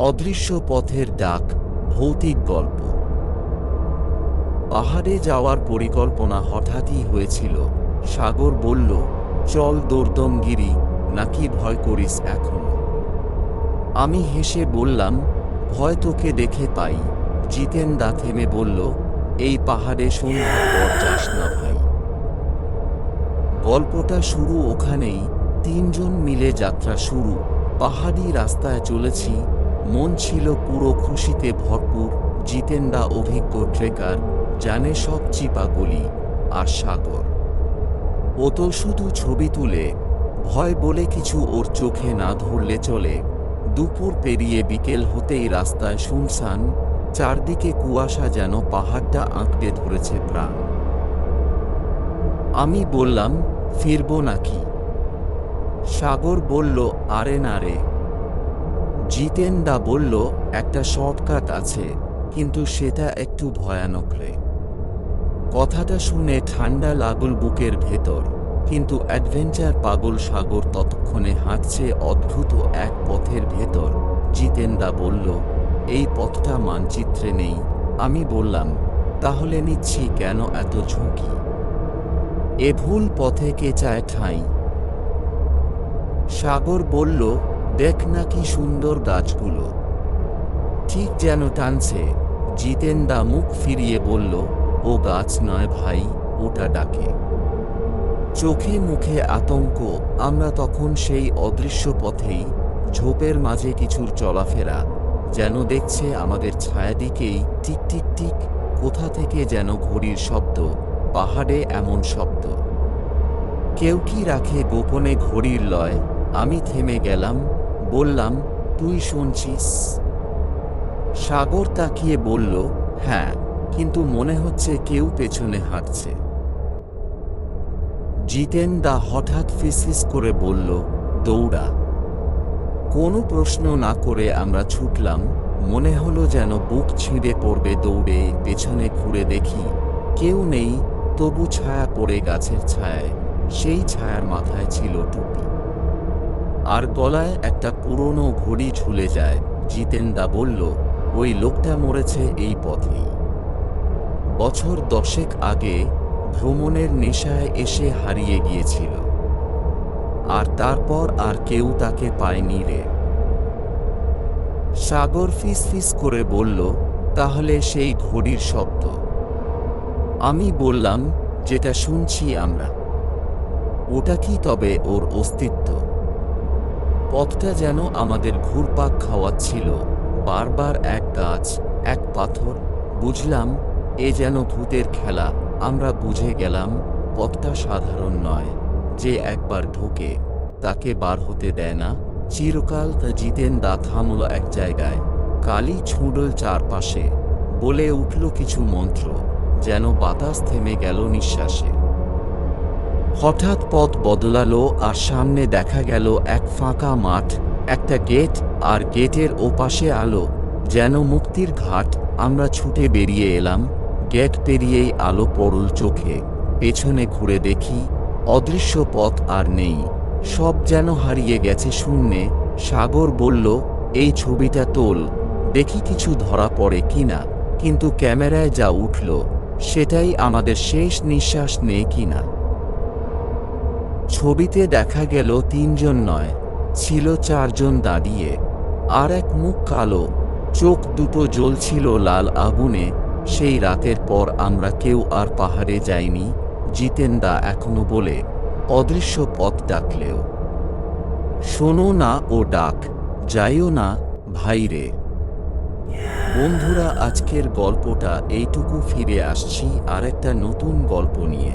অদৃশ্য পথের ডাক, ভৌতিক গল্প। পাহাড়ে যাওয়ার পরিকল্পনা হঠাৎই হয়েছিল। সাগর বলল, চল দোর্দমগিরি, নাকি ভয় করিস এখন? আমি হেসে বললাম, ভয় তোকে দেখে পাই। জিতেন দা থেমে বলল, এই পাহাড়ে সন্ধ্যার পর যাস না ভাই। গল্পটা শুরু ওখানেই তিনজন মিলে যাত্রা শুরু। পাহাড়ি রাস্তায় চলেছি মন ছিল পুরো খুশিতে ভরপুর, জিতেন্দা অভিজ্ঞ ট্রেকার, জানে সব চিপা গলি আর সাগর। ও তো শুধু ছবি তুলে, ভয় বলে কিছু ওর চোখে না ধরলে চলে। দুপুর পেরিয়ে বিকেল হতেই রাস্তায় শুনশান, চারদিকে কুয়াশা যেন পাহাড়টা আঁকড়ে ধরেছে প্রাণ। আমি বললাম, ফিরবো নাকি? সাগর বলল, আরে না রে। জিতেন দা বলল, একটা শর্টকাট আছে, কিন্তু সেটা একটু ভয়ানক রে। কথাটা শুনে ঠান্ডা লাগল বুকের ভেতর, কিন্তু অ্যাডভেঞ্চার পাগল সাগর ততক্ষণে হাঁটছে অদ্ভুত এক পথের ভেতর। জিতেন দা বলল, এই পথটা মানচিত্রে নেই, আমি বললাম, তাহলে নিচ্ছি কেন এত ঝুঁকি? এ ভুল পথে কে চায় ঠাঁই। সাগর বলল দেখ না কি সুন্দর গাছগুলো। ঠিক যেন টানছে। জিতেন দা মুখ ফিরিয়ে বলল, ও গাছ নয় ভাই, ওটা ডাকে। চোখে মুখে আতঙ্ক, আমরা তখন সেই অদৃশ্য পথেই, ঝোপের মাঝে কিছুর চলাফেরা, যেন দেখছে আমাদের ছায়াদিকেই টিক টিক টিক, কোথা থেকে যেন ঘড়ির শব্দ, পাহাড়ে এমন শব্দ। কেউ কি রাখে গোপনে ঘড়ির লয়, আমি থেমে গেলাম বললাম, তুই শুনছিস? সাগর তাকিয়ে বলল হ্যাঁ কিন্তু মনে হচ্ছে কেউ পেছনে হাঁটছে। জিতেন দা হঠাৎ ফিসফিস করে বলল, দৌড়া। কোনো প্রশ্ন না করে আমরা ছুটলাম, মনে হলো যেন বুক ছিঁড়ে পড়বে দৌড়ে, পেছনে ঘুরে দেখি, কেউ নেই, তবু ছায়া পড়ে গাছের ছায়ায়, সেই ছায়ার মাথায় ছিল টুপি। আর গলায় একটা পুরনো ঘড়ি ঝুলে যায়। জিতেন্দা বলল, ওই লোকটা মরেছে এই পথেই বছর দশেক আগে ভ্রমণের নেশায় এসে হারিয়ে গিয়েছিল। আর তারপর আর কেউ তাকে পায়নি রে। সাগর ফিস ফিস করে বলল, তাহলে সেই ঘড়ির শব্দ। আমি বললাম, যেটা শুনছি আমরা। ওটা কি তবে ওর অস্তিত্ব? পথটা যেন আমাদের ঘুরপাক খাওয়াচ্ছিল। বারবার এক গাছ, এক পাথর, বুঝলাম, এ যেন ভূতের খেলা। আমরা বুঝে গেলাম, পথটা সাধারণ নয়, যে একবার ঢোকে, তাকে বার হতে দেয় না। চিরকাল তা জিতেন দা থামল এক জায়গায়। কালি ছুঁড়ল চারপাশে, বলে উঠল কিছু মন্ত্র, যেন বাতাস থেমে গেল নিঃশ্বাসে। হঠাৎ পথ বদলালো আর সামনে দেখা গেল এক ফাঁকা মাঠ, একটা গেট আর গেটের ওপাশে আলো, যেন মুক্তির ঘাট। আমরা ছুটে বেরিয়ে এলাম, গেট পেরিয়েই আলো পড়ল চোখে। পেছনে ঘুরে দেখি, অদৃশ্য পথ আর নেই। সব যেন হারিয়ে গেছে শূন্যে। সাগর বলল, এই ছবিটা তোল। দেখি কিছু ধরা পড়ে কিনা কিন্তু ক্যামেরায় যা উঠল, সেটাই আমাদের শেষ নিঃশ্বাস নেই কিনা ছবিতে দেখা গেল তিনজন নয়, ছিল চারজন দাঁড়িয়ে। আর এক মুখ কালো, চোখ দুটো জ্বলছিল লাল আগুনে। সেই রাতের পর আমরা কেউ আর পাহাড়ে যাইনি, জিতেন্দা এখনও বলে, অদৃশ্য পথ ডাকলেও। শোনো না ও ডাক, যাইও না ভাইরে বন্ধুরা, আজকের গল্পটা এইটুকু, ফিরে আসছি আর একটা নতুন গল্প নিয়ে।